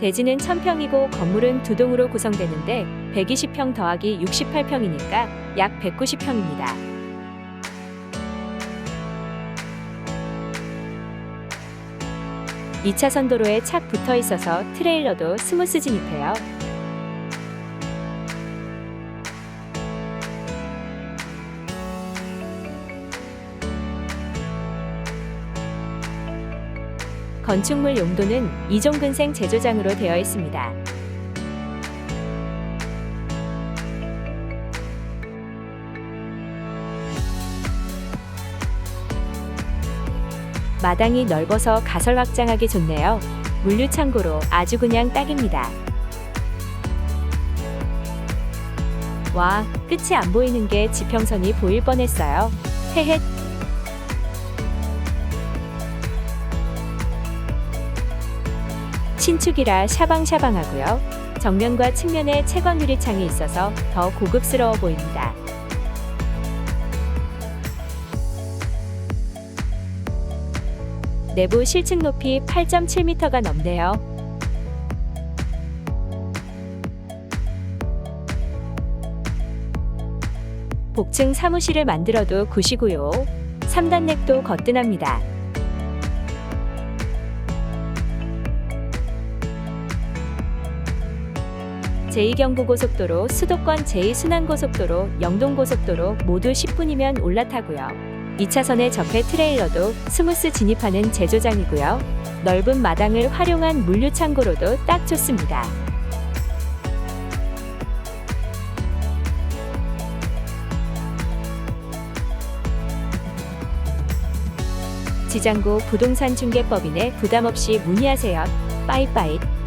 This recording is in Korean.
대지는 1000평이고 건물은 두 동으로 구성되는데 120평 더하기 68평이니까 약 190평입니다. 이차 선 도로에 착 붙어 있어서 트레일러도 스무스 진입해요. 건축물 용도는 이종근생 제조장으로 되어 있습니다. 마당이 넓어서 가설 확장하기 좋네요. 물류 창고로 아주 그냥 딱입니다. 와, 끝이 안 보이는 게 지평선이 보일 뻔했어요. 헤헷. 신축이라 샤방샤방하고요. 정면과 측면에 채광 유리창이 있어서 더 고급스러워 보입니다. 내부 실측 높이 8.7m가 넘네요. 복층 사무실을 만들어도 굿이고요. 3단넥도 거뜬합니다. 제2경부고속도로, 수도권 제2순환고속도로, 영동고속도로 모두 10분이면 올라타고요. 2차선에 접해 트레일러도 스무스 진입하는 제조장이고요. 넓은 마당을 활용한 물류창고로도 딱 좋습니다. 지장고 부동산 중개법인에 부담 없이 문의하세요. 빠이빠이.